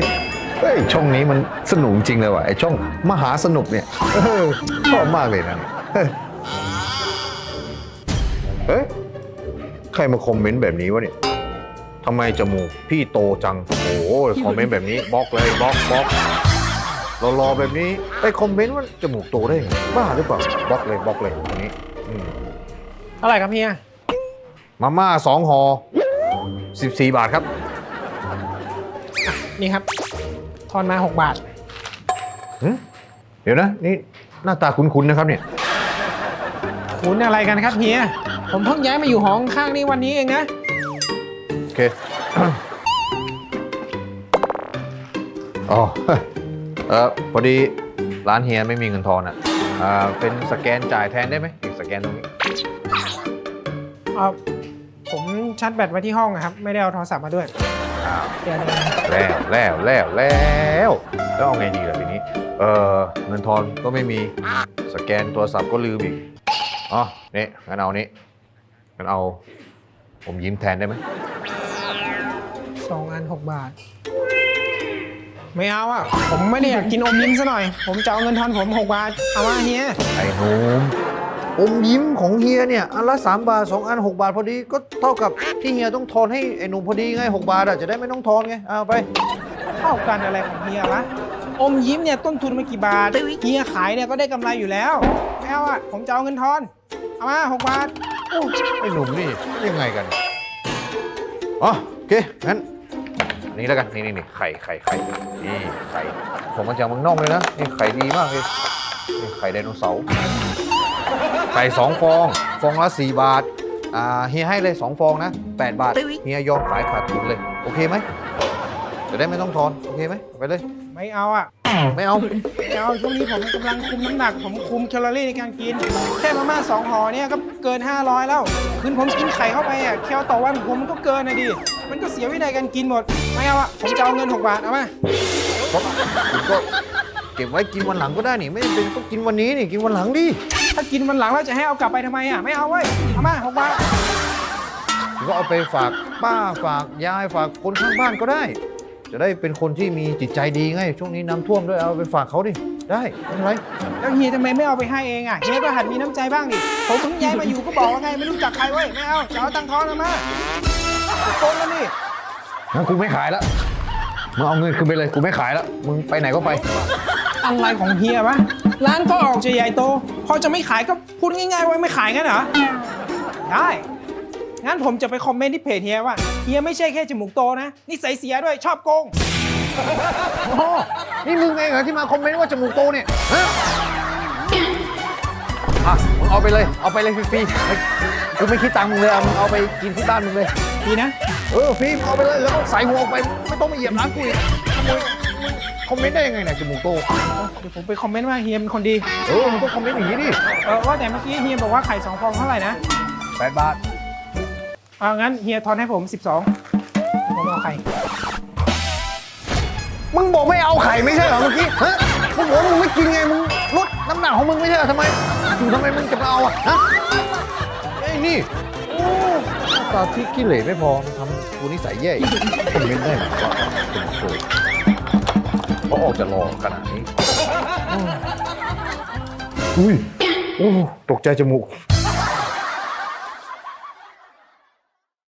ยเฮ้ยช่องนี้มันสนุกจริงเลยว่ะไอช่องมหาสนุกเนี่ยเออชอบมากเลยนะเฮ้ยเฮ้ยใครมาคอมเมนต์แบบนี้วะเนี่ยทำไมจมูกพี่โตจัง โอ้โหคอมเมนต์แบบนี้บล็อกเลยบล็อกบล็อกรอๆแบบนี้ไปคอมเมนต์ว่าจมูกโตได้ไงบ้าหรือเปล่าบล็อกเลยบล็อกเลยอันนี้อืมเท่าไหร่ครับเฮียมาม่าสองห่อ14บาทครับ นี่ครับ ทอนมา 6 บาท หึเดี๋ยวนะ นี่หน้าตาคุ้นๆนะครับเนี่ย คุณอะไรกันครับเฮีย ผมเพิ่งย้ายมาอยู่ห้องข้างนี่วันนี้เองนะ โอเค อ๋อ เออพอดีร้านเฮียไม่มีเงินทอนอะอ่าเป็นสแกนจ่ายแทนได้ไหมนี่สแกนตรงนี้ เออผมชาร์จแบตไว้ที่ห้องอะครับ ไม่ได้เอาโทรศัพท์มาด้วย อ้าวเดี๋ยวนะแล้วแล้วแล้วแล้วแล้วเอาไงดีล่ะทีนี้ เออเงินทอนก็ไม่มี สแกนโทรศัพท์ก็ลืมอีกอ๋อนี่งั้นเอานี้งั้นเอา ผมยิ้มแทนได้ไหมสองอัน6บาท ไม่เอาอะ ผมไม่ได้อยากกินอมยิ้มซะหน่อย ผมจะเอาเงินทอนผม6บาท เอามาเฮียไอ้หนุ่ม อมยิ้มของเฮียเนี่ยอันละ3บาท2อัน 6 บาทพอดีก็เท่ากับที่เฮียต้องทอนให้ไอ้หนุ่มพอดีไง 6 บาทอะจะได้ไม่ต้องทอนไงเอาไปเท่ากันอะไรของเฮียวะอมยิ้มเนี่ยต้นทุนมากี่บาทเฮียขายเนี่ยก็ได้กำไรอยู่แล้วไม่เอาอะผมจะเอาเงินทอน เอามา6บาท โอ้ไอ้หนุ่มนี่ยังไงกันอ๋อโอเคงั้นอันนี้แล้วกันนี่นี่นี่ไข่ไข่ไข่นี่ไข่ผมมาจากเมืองนอกเลยนะนี่ไข่ดีมากเลยนี่ไข่ไดโนเสาร์ ไข่สองฟอง ฟองละสี่บาทอ่าเฮียให้เลยสองฟองนะแปดบาท เฮียยอมขายขาดทุนเลย โอเคไหมจะได้ไม่ต้องทอน โอเคไหมไปเลย ไม่เอาอะ ไม่เอา ไม่เอาช่วงนี้ผมกำลังคุมน้ำหนัก ผมคุมแคลอรี่ในการกิน แค่มาม่าสองห่อเนี่ยก็เกิน 500 แล้ว คืนผมกินไข่เข้าไปอะแคลต่อวันผมก็เกินนะดิ มันก็เสียวินัยการกินหมด ไม่เอาอะ ผมจะเอาเงิน 6 บาท เอามาเพราะคุณก็ เก็บไว้กินวันหลังก็ได้นี่ ไม่จำเป็นต้องกินวันนี้นี่กินวันหลังดิถ้ากินวันหลังแล้วจะให้เอากลับไปทำไมอะ ไม่เอาเว้ยเอามา6บาทคุณก็เอาไปฝากป้าฝากยายฝากคนข้างบ้านก็ได้ จะได้เป็นคนที่มีจิตใจดีไง ช่วงนี้น้ำท่วมด้วยเอาไปฝากเขาดิ ได้ไม่เป็นไร แล้วเฮียทำไมไม่เอาไปให้เองอะเฮียก็หัดมีน้ำใจบ้างดิผมเพิ่งย้ายมาอยู่ก็บอกว่าไงไม่รู้จักใครเว้ยไม่เอาจะเอาตังค์ทอนเอามาจะโกงกันดิ งั้นกูไม่ขายแล้ว มึงเอาเงินคืนไปเลยกูไม่ขายแล้วมึงไปไหนก็ไป อะไรของเฮียวะร้านก็ออกจะใหญ่โต พอจะไม่ขายก็พูดง่ายๆว่าไม่ขายงั้นเหรอ ได้ งั้นผมจะไปคอมเมนต์ที่เพจเฮียว่าเฮียไม่ใช่แค่จมูกโตนะ นิสัยเสียด้วยชอบโกง โอ้โหนี่มึงเองเหรอที่มาคอมเมนต์ว่าจมูกโตเนี่ยฮะอะมึงเอาไปเลย เอาไปเลยฟรีๆไม่กูไม่คิดตังค์มึงเลยเอามึงเอาไปกินที่บ้านมึงเลย ดีนะ เออฟรีมึงเอาไปเลยแล้วก็ใส่หัวออกไป ไม่ต้องมาเหยียบร้านกูอีกขโมยมึงคอมเมนต์ได้ยังไงเนี่ยจมูกโตเดี๋ยวผมไปคอมเมนต์ว่าเฮียเป็นคนดี เออมึงต้องคอมเมนต์อย่างนี้ดิเออว่าแต่เมื่อกี้เฮียบอกว่าไข่สองฟองเท่าไหร่นะแปดบาทเอางั้นเฮียทอนให้ผม 12ผมเอาไข่ มึงบอกไม่เอาไข่ไม่ใช่เหรอเมื่อกี้ฮะมึงบอกว่ามึงไม่กินไงมึงลดน้ำหนักของมึงไม่ใช่เหรอทำไมอยู่ทำไมมึงจะมาเอาอะฮะไอ้นี่โอ้หน้าตาที่ขี้เหร่ไม่พอมันทำ กูนิสัยแย่อีกคอมเมนต์ได้ไหมว่าเป็นโสดเขาออกจะรอขนาดนี้ อุ้ย โอ้ ตกใจจมูก